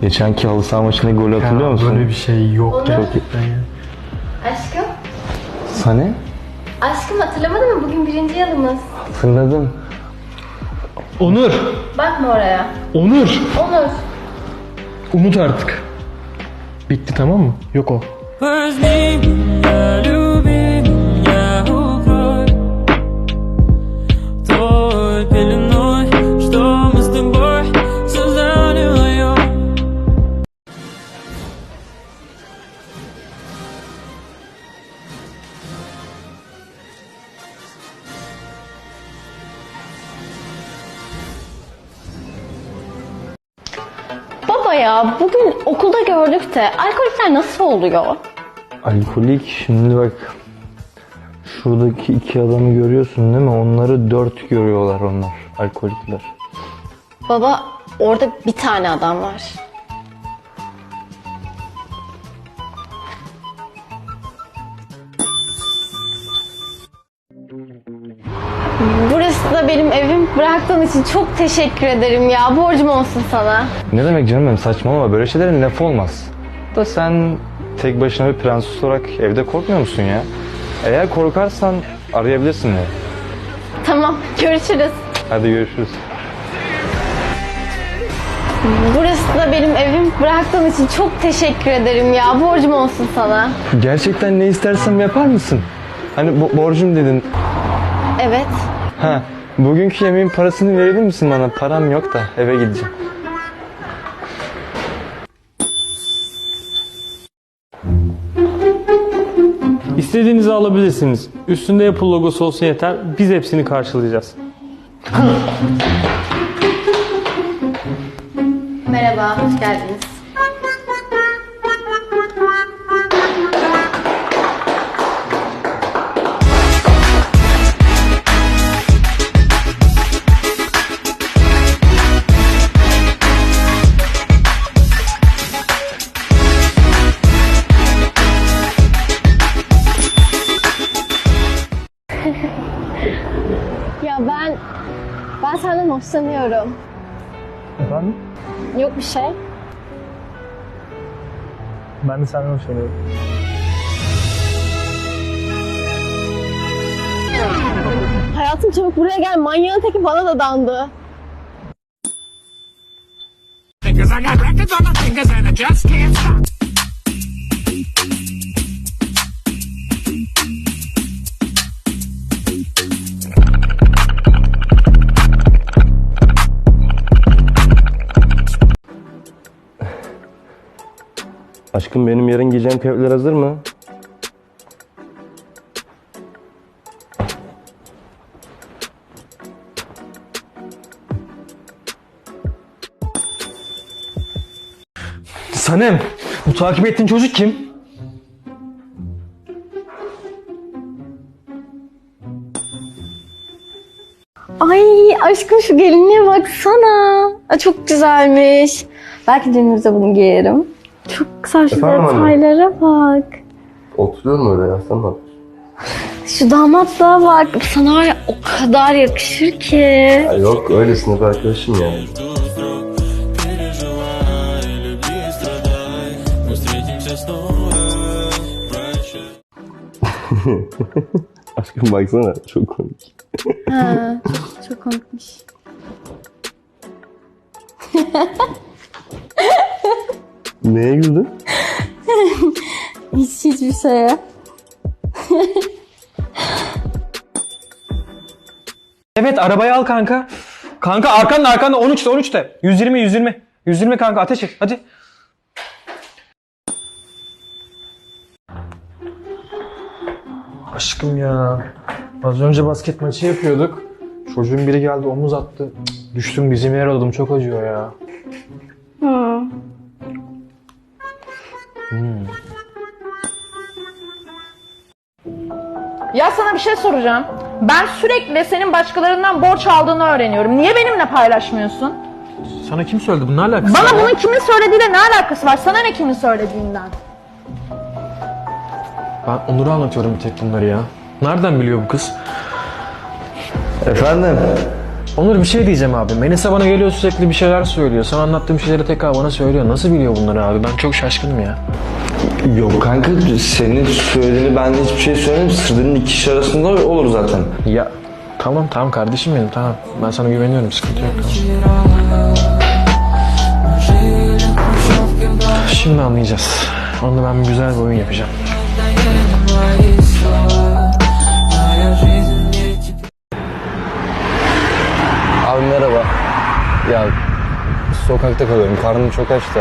Geçenki halı saha maçında gol hatırlıyor Her musun? Böyle bir şey yok Olur. gerçekten ya. Aşkım? Sane? Aşkım hatırlamadın mı? Bugün birinci yılımız. Hatırladım. Onur. Bakma oraya. Onur. Onur. Umut artık. Bitti tamam mı? Yok o. Where's? Ya bugün okulda gördük de alkolikler nasıl oluyor? Alkolik şimdi bak şuradaki iki adamı görüyorsun değil mi? Onları dört görüyorlar onlar alkolikler. Baba orada bir tane adam var. Burası da benim evim. Bıraktığın için çok teşekkür ederim ya. Borcum olsun sana. Ne demek canım benim saçmalama böyle şeylerin lafı olmaz. Da sen tek başına bir prenses olarak evde korkmuyor musun ya? Eğer korkarsan arayabilirsin beni. Tamam görüşürüz. Hadi görüşürüz. Burası da benim evim. Bıraktığın için çok teşekkür ederim ya. Borcum olsun sana. Gerçekten ne istersem yapar mısın? Hani bo- borcum dedin. Evet. Ha, bugünkü yemeğin parasını verebilir misin bana? Param yok da eve gideceğim. İstediğinizi alabilirsiniz. Üstünde Apple logosu olsun yeter. Biz hepsini karşılayacağız. Merhaba, hoş geldiniz. ya ben ben senden hoşlanıyorum. Efendim? Yok bir şey. Ben de senden hoşlanıyorum. Hayatım çabuk buraya gel. Manyağın teki bana da dandı. Cause I got records on my fingers and I just can't stop. Aşkım benim yarın giyeceğim kıyafetler hazır mı? Sanem! Bu takip ettiğin çocuk kim? Ay aşkım şu gelinliğe baksana. Aa, çok güzelmiş. Belki düğünümüzde bunu giyerim. Çok saçma Efendim anne? detaylara bak. Oturuyorum öyle ya sen ne yapıyorsun? Şu damatlığa bak. Sana var ya o kadar yakışır ki. Ya yok öylesine bir arkadaşım yani. Aşkım baksana çok komik. Ha, çok, çok komikmiş. Neye güldün? Hiç hiçbir şeye. Evet arabayı al kanka. Kanka arkanda arkanda 13'te 13'te. 120 120. 120 kanka ateş et hadi. Aşkım ya. Az önce basket maçı yapıyorduk. Çocuğun biri geldi omuz attı. Cık, Düştüm bizim yer oldum çok acıyor ya. Ya sana bir şey soracağım. Ben sürekli senin başkalarından borç aldığını öğreniyorum. Niye benimle paylaşmıyorsun? Sana kim söyledi? Bunun alakası Bana bunun kimin söylediğiyle ne alakası var? Sana ne kimin söylediğinden? Ben Onur'a anlatıyorum bir tek bunları ya. Nereden biliyor bu kız? Efendim? Onur bir şey diyeceğim abi. Melisa bana geliyor sürekli bir şeyler söylüyor. Sana anlattığım şeyleri tekrar bana söylüyor. Nasıl biliyor bunları abi? Ben çok şaşkınım ya. Yok kanka senin söylediğini ben de hiçbir şey söylemedim. Sırların iki kişi arasında olur zaten. Ya tamam tamam kardeşim benim tamam. Ben sana güveniyorum sıkıntı yok. Tamam. Şimdi anlayacağız. Onunla ben güzel bir oyun yapacağım. Abi merhaba. Ya sokakta kalıyorum. Karnım çok aç da.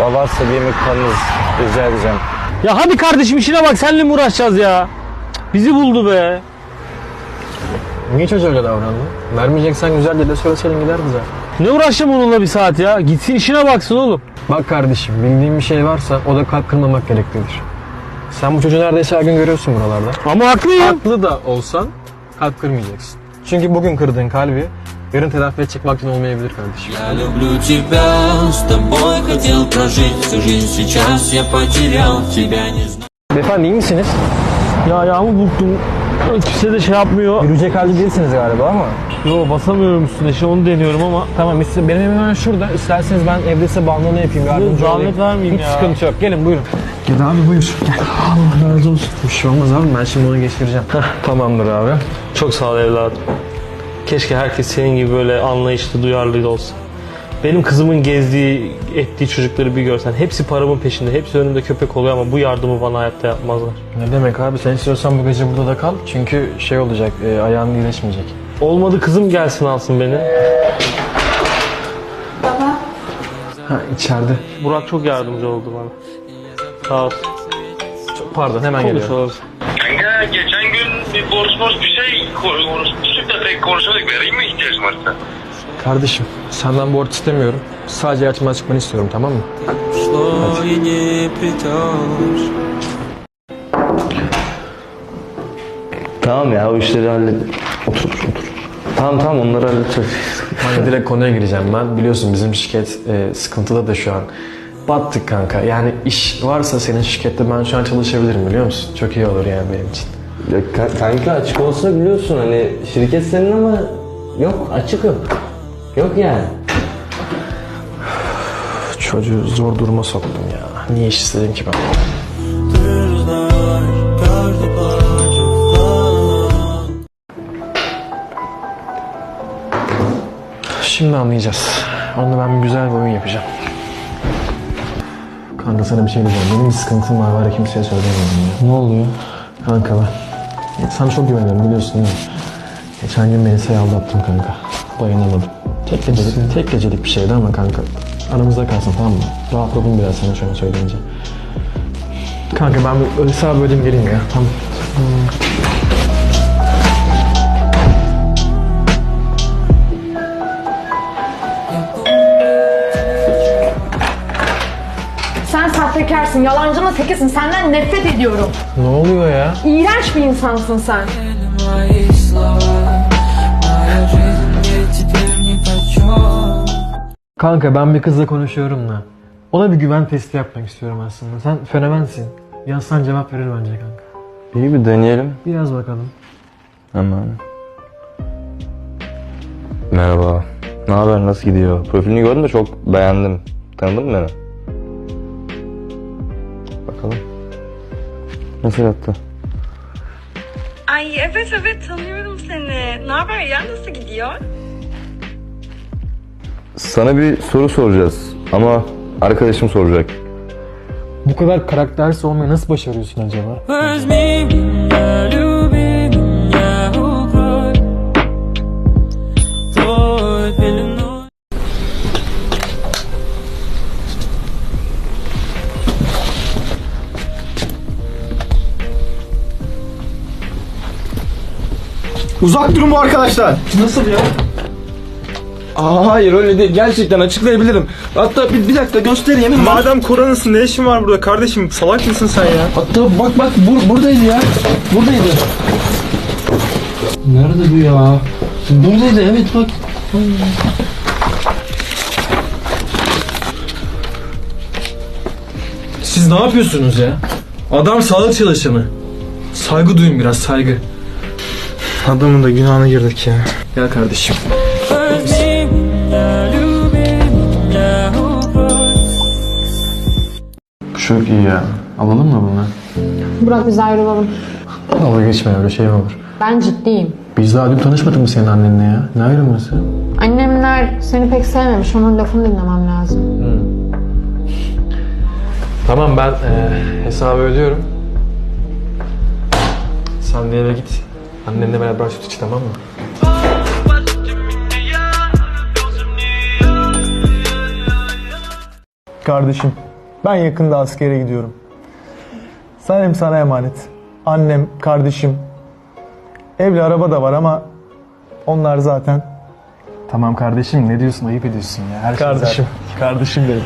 Ya Varsa bir yemek karnınız rica edeceğim. Ya hadi kardeşim işine bak senle mi uğraşacağız ya? Cık, Bizi buldu be. Niye çocuğa davrandın? Vermeyeceksen güzel de söyleseydin giderdi zaten. Ne uğraşacağım onunla bir saat ya? Gitsin işine baksın oğlum. Bak kardeşim bildiğin bir şey varsa o da kalp kırmamak gereklidir. Sen bu çocuğu neredeyse her gün görüyorsun buralarda. Ama haklıyım. Haklı da olsan kalp kırmayacaksın. Çünkü bugün kırdığın kalbi yarın telafi edecek vaktin olmayabilir kardeşim. Я люблю тебя, с тобой хотел прожить всю жизнь Сейчас я потерял тебя, не знаю Beyefendi iyi misiniz? Ya yağmur burktum. Kimse de şey yapmıyor. Yürüyecek halde değilsiniz galiba ama. Yo basamıyorum üstüne işte onu deniyorum ama. Tamam biz- benim evim hemen şurada. İsterseniz ben evde size bandana yapayım yardımcı zahmet olayım. vermeyeyim Hiç ya. sıkıntı yok. Gelin buyurun. Gel abi buyur. Gel. Allah razı olsun. Bir şey olmaz abi ben şimdi onu geçireceğim. Tamamdır abi. Çok sağ ol evladım. Keşke herkes senin gibi böyle anlayışlı, duyarlı olsa. Benim kızımın gezdiği, ettiği çocukları bir görsen. Hepsi paramın peşinde, hepsi önümde köpek oluyor ama bu yardımı bana hayatta yapmazlar. Ne demek abi sen istiyorsan bu gece burada da kal. Çünkü şey olacak e, ayağın iyileşmeyecek. Olmadı kızım gelsin alsın beni. Ha içeride. Burak çok yardımcı oldu bana. Sağ ol. Pardon hemen geliyorum. Konuşalım. Kanka geçen konuşmaz bir şey konuşmuştuk şey da pek konuşamadık. Vereyim mi ihtiyacın varsa? Kardeşim senden borç istemiyorum. Sadece açma çıkmanı istiyorum tamam mı? Tamam ya o işleri hallet. Otur otur. Tamam tamam onları halledeceğiz. Kanka direkt konuya gireceğim ben. Biliyorsun bizim şirket e, sıkıntıda da şu an. Battık kanka. Yani iş varsa senin şirkette ben şu an çalışabilirim biliyor musun? Çok iyi olur yani benim için. Ya kanka açık olsa biliyorsun hani şirket senin ama yok açık yok. Yok yani. Çocuğu zor duruma soktum ya. Niye iş istedim ki ben? Şimdi anlayacağız. Onunla ben bir güzel bir oyun yapacağım. Kanka sana bir şey diyeceğim. Benim bir sıkıntım var var ya kimseye söyleyemem ya. Ne oluyor? Kanka ben sana çok güveniyorum biliyorsun değil mi? Geçen gün Melisa'yı aldattım kanka. Dayanamadım. Tek gecelik, tek gecelik bir şeydi ama kanka. Aramızda kalsın tamam mı? Rahatladım biraz sana an söyleyince. Kanka ben bir sağ bölüm geleyim ya. Tamam. Sen kötüsün, yalancının tekisin. Senden nefret ediyorum. Ne oluyor ya? İğrenç bir insansın sen. Kanka ben bir kızla konuşuyorum da. Ona bir güven testi yapmak istiyorum aslında. Sen fenomensin. Yazsan cevap verir bence kanka. İyi bir deneyelim. Biraz bakalım. Hemen. Merhaba. Ne haber? Nasıl gidiyor? Profilini gördüm de çok beğendim. Tanıdın mı beni? Bakalım. Nasıl attı? Ay evet evet tanıyorum seni. Ne haber ya nasıl gidiyor? Sana bir soru soracağız. Ama arkadaşım soracak. Bu kadar karaktersiz olmayı nasıl başarıyorsun acaba? Uzak durun bu arkadaşlar. Nasıl ya? Aa, hayır öyle değil. Gerçekten açıklayabilirim. Hatta bir, bir dakika göstereyim. Madem koronasın ne işin var burada kardeşim? Salak mısın sen ya? Hatta bak bak bur, buradaydı ya. Buradaydı. Nerede bu ya? Buradaydı evet bak. Siz ne yapıyorsunuz ya? Adam sağlık çalışanı. Saygı duyun biraz saygı. Adamın da günahına girdik ya. Gel kardeşim. Çok iyi ya. Alalım mı bunu? Burak biz ayrılalım. Dalga geçme öyle şey mi olur? Ben ciddiyim. Biz daha dün tanışmadık mı senin annenle ya? Ne ayrılması? Annemler seni pek sevmemiş. Onun lafını dinlemem lazım. Hmm. Tamam ben e, hesabı ödüyorum. Sen de eve git. Annenle beraber süt iç tamam mı? Kardeşim, ben yakında askere gidiyorum. Sanem sana emanet. Annem, kardeşim. Evli araba da var ama onlar zaten. Tamam kardeşim ne diyorsun ayıp ediyorsun ya. Her Kardeşim, kardeşim benim.